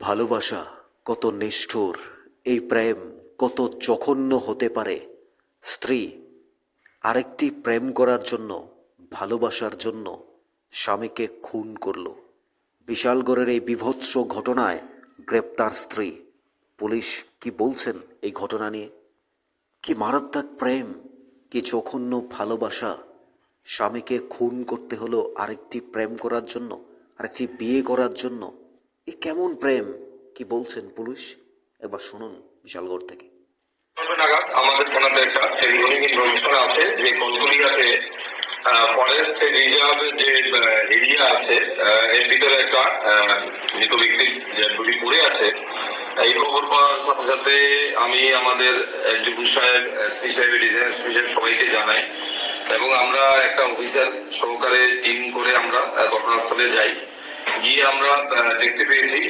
ভালোবাসা কত নিষ্ঠুর, এই প্রেম কত জঘন্য হতে পারে। স্ত্রী, আরেকটি প্রেম করার জন্য, ভালোবাসার জন্য স্বামীকে খুন করল। বিশালগড়ের এই বিভৎস ঘটনায় গ্রেপ্তার স্ত্রী। পুলিশ কি বলছেন এই ঘটনা নিয়ে? কি মারাত্মক প্রেম, কি জঘন্য ভালোবাসা। স্বামীকে খুন করতে হলো আরেকটি প্রেম করার জন্য, আরেকটি বিয়ে করার জন্য। এ কেমন প্রেম? কি বলছেন পুলিশ? একবার শুনুন বিশালগড় থেকে। আমাদের থানাতে একটা ইনফরমেশন আছে যে ফরেস্ট রিজার্ভ যে এরিয়া আছে এর ভিতরে একটা মৃত ব্যক্তির ডেড পড়ে আছে, এই খবর পাওয়ার সাথে সাথে আমি আমাদের এসডিপু সাহেব এসপি সাহেব, ডিজাইন এসপি সাহেব সবাইকে জানাই। এবং আমরা একটা অফিসার সহকারে টিম করে আমরা ঘটনাস্থলে যাই। গিয়ে আমরা দেখতে পেয়েছি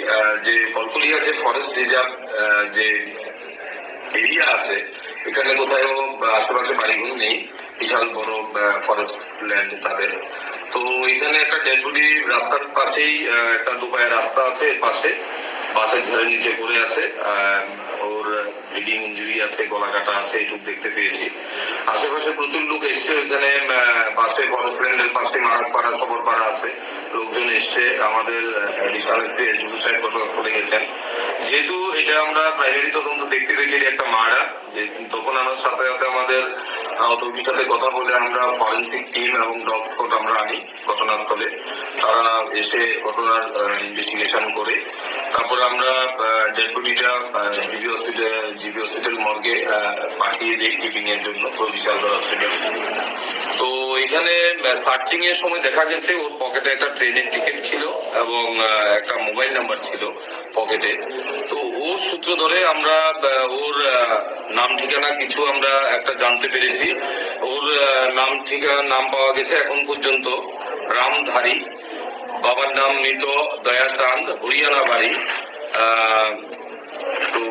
যে কলকলিয়া যে ফরেস্ট রিজার্ভ যে এরিয়া আছে, এখানে কোথাও আশেপাশে বাড়িগুলো নেই, বিশাল বড় ফরেস্ট ল্যান্ড তাদের। তো এখানে একটা ডেড বডি রাস্তার পাশেই একটা দুপায়ের রাস্তা আছে পাশে বাসের ঝাড়ের নিচে পড়ে আছে ওর ব্লিডিং ইঞ্জুরি আছে গলা কাটা আছে এইটুকু দেখতে পেয়েছি। আশেপাশে প্রচুর লোক এসছে ওইখানে পাশে ল্যান্ডের পাশে মারাকপাড়া, সবরপাড়া আছে। লোকজন এসছে, আমাদের বিশাল সাহেব ঘটনাস্থলে গেছেন। যেহেতু এটা আমরা প্রাইমারি তদন্ত দেখতে পেয়েছি একটা মারা যে তখন আমরা সাথে সাথে আমাদের অথরিটির সাথে কথা বলে আমরা ফরেন্সিক টিম এবং ডগ স্কোট আমরা আনি ঘটনাস্থলে। তারা এসে ঘটনার ইনভেস্টিগেশন করে। তারপরে আমরা বডিটা জিবি হসপিটাল জিবি হসপিটাল মর্গে পাঠিয়ে দিই কিপিং এর জন্য তো বিশাল হসপিটাল। তো এখানে সার্চিং এর সময় দেখা গেছে, ওর পকেটে একটা ট্রেনের টিকিট ছিল এবং একটা মোবাইল নাম্বার ছিল পকেটে। তো ওর সূত্র ধরে আমরা ওর নাম ঠিকানা কিছু আমরা একটা জানতে পেরেছি। ওর নাম ঠিকানা, নাম পাওয়া গেছে এখন পর্যন্ত। রামধারী। বাবার নাম মৃত দয়াচাঁদ হরিয়ানা বাড়ি। তো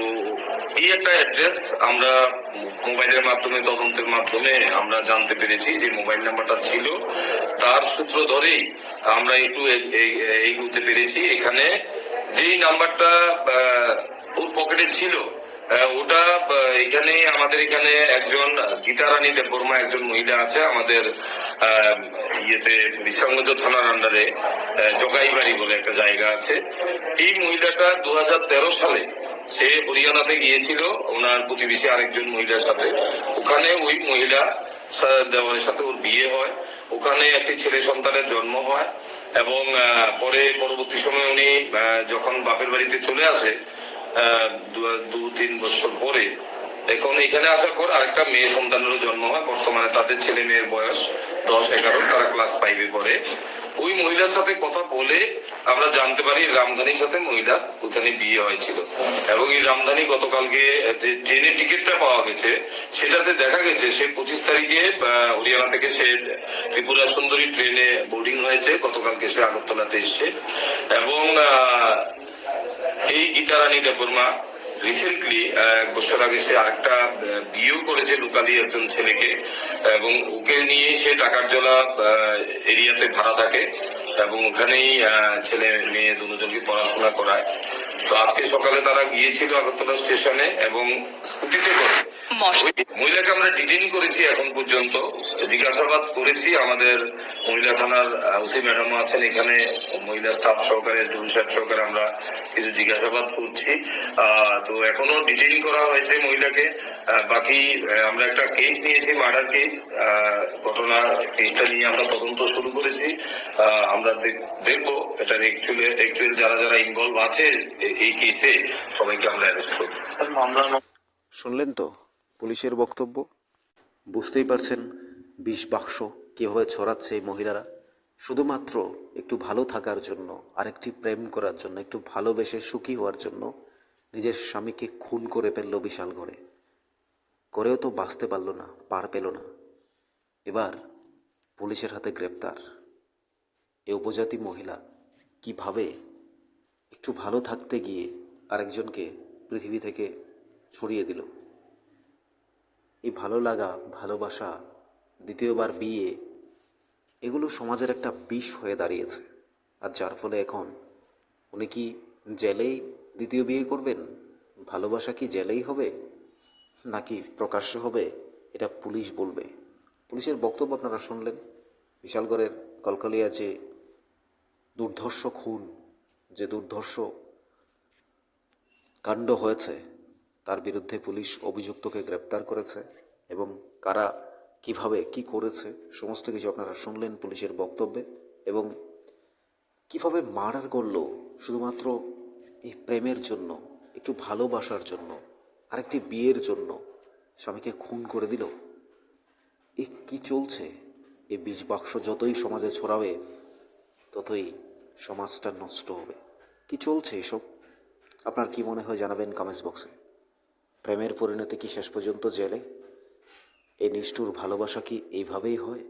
এই একটা অ্যাড্রেস আমরা মোবাইলের মাধ্যমে, তদন্তের মাধ্যমে আমরা জানতে পেরেছি যে মোবাইল নাম্বারটা ছিল। তার সূত্র ধরেই আমরা একটু এগোতে পেরেছি। এখানে যেই নাম্বারটা ওর পকেটে ছিল ওটা এখানে আমাদের এখানে একজন গীতারানী দেববর্মা, একজন মহিলা আছে আমাদের ইয়েতে বিশ্বঙ্গজ থানার আন্ডারে জগাইবাড়ি বলে একটা জায়গা আছে। এই মহিলাটা দুহাজার তেরো সালে সে হরিয়ানাতে গিয়েছিল, ওনার প্রতিবেশী আরেকজন মহিলার সাথে। ওখানে ওই মহিলা দেওয়ারের সাথে ওর বিয়ে হয়। ওখানে একটি ছেলে সন্তানের জন্ম হয় এবং পরে পরবর্তী সময় উনি যখন বাপের বাড়িতে চলে আসে দু, তিন বছর পরে এখন এখানে আসার পর আরেকটা মেয়ে সন্তানেরও জন্ম হয়। বর্তমানে তাদের ছেলে মেয়ের বয়স দশ, এগারো, তারা ক্লাস ফাইভে পড়ে। ওই মহিলার সাথে কথা বলে আমরা জানতে পারি, রামধানীর সাথে মহিলা ওখানে বিয়ে হয়েছিল। এবং এই রামধানী গতকালকে যে ট্রেনের টিকিটটা পাওয়া গেছে, সেটাতে দেখা গেছে সে পঁচিশ তারিখে হরিয়ানা থেকে সে ত্রিপুরা সুন্দরী ট্রেনে বোর্ডিং হয়েছে। গতকালকে সে আগরতলাতে এসছে। এবং এই গীতারানী দেববর্মা রিসেন্টলি এক বছর আগে সে আরেকটা আহ, বিয়েও করেছে লুকালি একজন ছেলেকে এবং ওকে নিয়ে সে টাকার জলা এরিয়াতে ভাড়া থাকে এবং ওখানেই ছেলে মেয়ে দুজনকে পড়াশোনা করায়। তো আজকে সকালে তারা গিয়েছিল আগরতলা স্টেশনে এবং স্কুটিতে করে। মহিলাকে আমরা ডিটেইন করেছি এখন পর্যন্ত। জিজ্ঞাসাবাদ করেছি আমাদের মহিলা থানার ওসি ম্যাডাম আছেন এখানে। মহিলা স্টাফ সহকারে সাহেব সহকারে আমরা কিছু জিজ্ঞাসাবাদ করছি। তো এখনও ডিটেইন করা হয়েছে মহিলাকে। বাকি আমরা একটা কেস নিয়েছি মার্ডার কেস ঘটনা কেসটা নিয়ে আমরা তদন্ত শুরু করেছি। আমরা দেখব। এটার অ্যাকচুয়ালি অ্যাকচুয়াল যারা যারা ইনভলভ আছে এই কেসে সবাইকে আমরা অ্যারেস্ট করব। স্যার মামলা শুনলেন তো? পুলিশের বক্তব্য? বুঝতেই পারছেন বিষ বাক্স কীভাবে ছড়াচ্ছে এই মহিলারা। শুধুমাত্র একটু ভালো থাকার জন্য আরেকটি প্রেম করার জন্য একটু ভালোবেসে সুখী হওয়ার জন্য নিজের স্বামীকে খুন করে ফেলল বিশাল ঘরে করেও তো বাঁচতে পারল না পার পেল না। এবার পুলিশের হাতে গ্রেপ্তার। এ উপজাতি মহিলা কীভাবে একটু ভালো থাকতে গিয়ে আরেকজনকে পৃথিবী থেকে ছড়িয়ে দিল। এই ভালো লাগা, ভালোবাসা, দ্বিতীয়বার বিয়ে, এগুলো সমাজের একটা বিষ হয়ে দাঁড়িয়েছে। আর যার ফলে এখন উনি কি জেলেই দ্বিতীয় বিয়ে করবেন? ভালোবাসা কি জেলেই হবে? নাকি প্রকাশ্য হবে? এটা পুলিশ বলবে। পুলিশের বক্তব্য আপনারা শুনলেন। বিশালগড়ের কলকালিয়া যে দুর্ধর্ষ খুন যে দুর্ধর্ষ কাণ্ড হয়েছে, তার বিরুদ্ধে পুলিশ অভিযুক্তকে গ্রেপ্তার করেছে এবং কারা কীভাবে কি করেছে, সমস্ত কিছু আপনারা শুনলেন পুলিশের বক্তব্যে এবং কীভাবে মার্ডার করল শুধুমাত্র এই প্রেমের জন্য, একটু ভালোবাসার জন্য, আরেকটি বিয়ের জন্য স্বামীকে খুন করে দিল। এ কি চলছে? এই বিষ বাক্স যতই সমাজে ছড়াবে, ততই সমাজটা নষ্ট হবে। কি চলছে এসব? আপনার কি মনে হয় জানাবেন কমেন্টস বক্সে প্রেমের পরিণতি কি শেষ পর্যন্ত জেলে? এই নিষ্ঠুর ভালোবাসা কি এইভাবেই হয়?